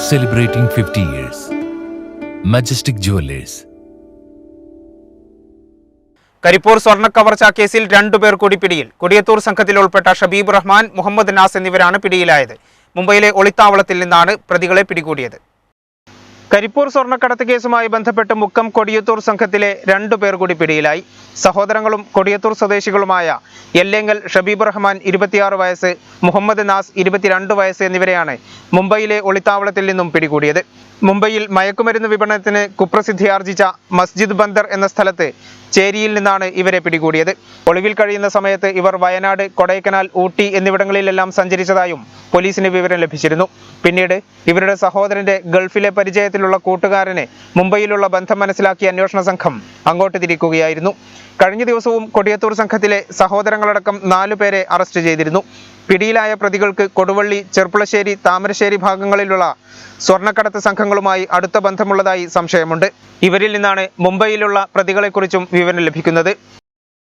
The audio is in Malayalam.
celebrating 50 years. Majestic Jewelers. Karipur സ്വർണ കവർച്ചാ കേസിൽ രണ്ടുപേർ കൂടി പിടിയിൽ കൊടിയത്തൂർ സംഘത്തിൽ ഉൾപ്പെട്ട ഷബീബ് റഹ്മാൻ മുഹമ്മദ് നാസ് എന്നിവരാണ് പിടിയിലായത് മുംബൈയിലെ ഒളിത്താവളത്തിൽ നിന്നാണ് പ്രതികളെ പിടികൂടിയത് കരിപ്പൂർ സ്വർണക്കടത്ത് കേസുമായി ബന്ധപ്പെട്ട് മുക്കം കൊടിയത്തൂർ സംഘത്തിലെ രണ്ടുപേർ കൂടി പിടിയിലായി. സഹോദരങ്ങളും കൊടിയത്തൂർ സ്വദേശികളുമായ എല്ലെങ്കൽ ഷബീബ് റഹ്മാൻ ഇരുപത്തിയാറ് വയസ്സ് മുഹമ്മദ് നാസ് ഇരുപത്തിരണ്ട് വയസ്സ് എന്നിവരെയാണ് മുംബൈയിലെ ഒളിത്താവളത്തിൽ നിന്നും പിടികൂടിയത്. മുംബൈയിൽ മയക്കുമരുന്ന് വിപണനത്തിന് കുപ്രസിദ്ധിയാർജിച്ച മസ്ജിദ് ബന്ദർ എന്ന സ്ഥലത്ത് ചേരിയിൽ നിന്നാണ് ഇവരെ പിടികൂടിയത്. ഒളിവിൽ കഴിയുന്ന സമയത്ത് ഇവർ വയനാട് കൊടൈക്കനാൽ ഊട്ടി എന്നിവിടങ്ങളിലെല്ലാം സഞ്ചരിച്ചതായും പോലീസിന് വിവരം ലഭിച്ചിരുന്നു. പിന്നീട് ഇവരുടെ സഹോദരന്റെ ഗൾഫിലെ പരിചയത്തിലുള്ള കൂട്ടുകാരനെ മുംബൈയിലുള്ള ബന്ധം മനസ്സിലാക്കിയ അന്വേഷണ സംഘം അങ്ങോട്ട് തിരിക്കുകയായിരുന്നു. കഴിഞ്ഞ ദിവസവും കൊടിയത്തൂർ സംഘത്തിലെ സഹോദരങ്ങളടക്കം നാലു പേരെ അറസ്റ്റ് ചെയ്തിരുന്നു. പിടിയിലായ പ്രതികൾക്ക് കൊടുവള്ളി ചെർപ്പുളശ്ശേരി താമരശ്ശേരി ഭാഗങ്ങളിലുള്ള സ്വർണക്കടത്ത് സംഘങ്ങളുമായി അടുത്ത ബന്ധമുള്ളതായി സംശയമുണ്ട്. ഇവരിൽ നിന്നാണ് മുംബൈയിലുള്ള പ്രതികളെക്കുറിച്ചും വിവരം ലഭിക്കുന്നത്.